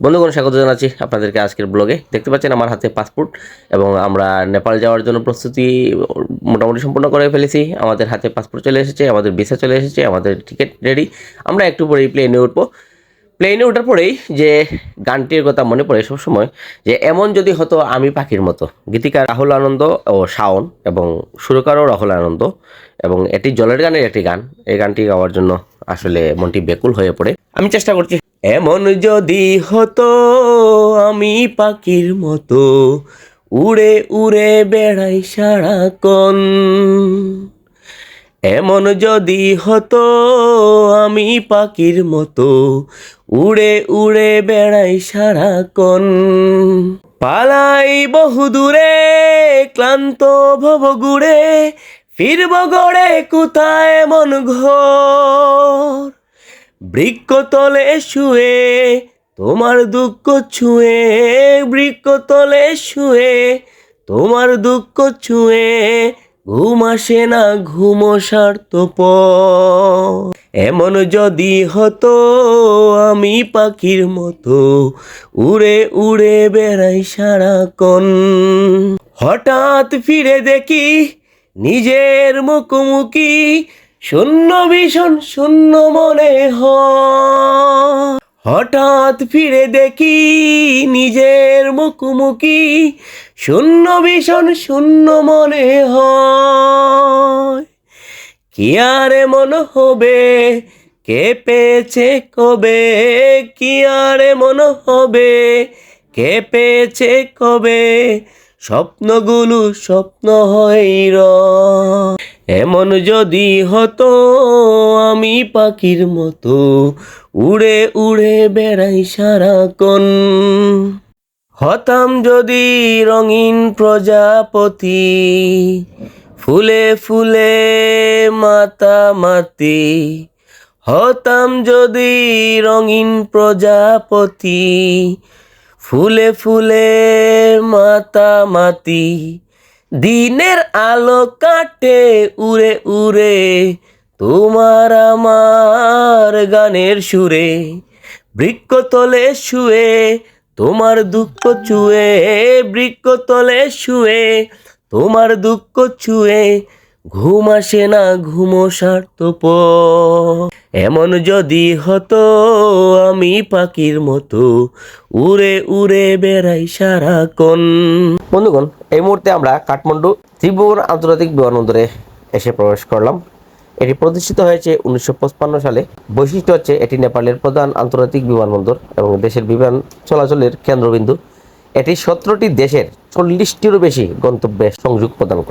বন্ধুগণ, স্বাগত জানাচ্ছি আপনাদেরকে আজকের ব্লগে। দেখতে পাচ্ছেন আমার হাতে পাসপোর্ট এবং আমরা নেপাল যাওয়ার জন্য প্রস্তুতি মোটামুটি সম্পূর্ণ করে ফেলেছি। আমাদের হাতে পাসপোর্ট চলে এসেছে, আমাদের ভিসা চলে এসেছে, আমাদের টিকিট রেডি। আমরা একটু পরেই প্লেনে উঠবো। প্লেনে ওঠার পরেই যে গানটির কথা মনে পড়ে সবসময়, যে এমন যদি হতো আমি পাখির মতো। গীতিকার রাহুল আনন্দ ও শাওন এবং সুরকারও রাহুল আনন্দ এবং এটি জলের গানের একটি গান। এই গানটি গাওয়ার জন্য আসলে মনটি বেকুল হয়ে পড়ে। আমি চেষ্টা করছি এমন যদি হতো, আমি পাখির মতো উড়ে উড়ে বেড়াই সারাক্ষণ। এমন যদি হতো, আমি পাখির মতো উড়ে উড়ে বেড়াই সারাক্ষণ। পালাই বহুদূরে ক্লান্ত ভব গুড়ে, ফিরব গড়ে কোথায় মন ঘর? বৃক্ষ তলে শুয়ে, তোমার দুঃখ ছুঁয়ে বৃক্ষ তলে শুয়ে, তোমার দুঃখ ছুঁয়ে, ঘুম আসে না, ঘুমো স্বার্থপ এমন যদি হতো, আমি পাখির মতো উড়ে উড়ে বেড়াই সারাক্ষণ। হঠাৎ ফিরে দেখি, নিজের মুখোমুখি শূন্য ভীষণ, শূন্য মনে হয়। হঠাৎ ফিরে দেখি নিজের মুখোমুখি শূন্য ভীষণ, শূন্য মনে হয়। কি আর এমন হবে? কে পেয়েছে কবে? কি আর এমন হবে? কে পেয়েছে কবে? স্বপ্নগুলো স্বপ্ন হইর এমন যদি হতো, আমি পাখির মতো উড়ে উড়ে বেড়াই সারাক্ষণ। হতাম যদি রঙিন প্রজাপতি, ফুলে ফুলে মাতামাতি হতাম যদি রঙিন প্রজাপতি, ফুলে ফুলে মাতামাতি দিনের আলো কাটে উড়ে উড়ে। তোমার আমার গানের সুরে, বৃক্ষ তলে শুয়ে, তোমার দুঃখ চুয়ে বৃক্ষ তলে শুয়ে, তোমার দুঃখ ছুঁয়ে ঘুম আসে না ঘুমো স্বার্থপ এমন যদি হতো, আমি পাখির মতো উড়ে উড়ে বেড়াই সারাক্ষণ। বন্ধুগণ, এই মুহূর্তে আমরা কাঠমান্ডু ত্রিভুবন আন্তর্জাতিক বিমানবন্দরে এসে প্রবেশ করলাম। এটি প্রতিষ্ঠিত হয়েছে উনিশশো সালে। বৈশিষ্ট্য হচ্ছে, এটি নেপালের প্রধান আন্তর্জাতিক বিমানবন্দর এবং দেশের বিমান চলাচলের কেন্দ্রবিন্দু। এটি সতেরোটি দেশের চল্লিশটিরও বেশি গন্তব্যে সংযোগ প্রদান করে।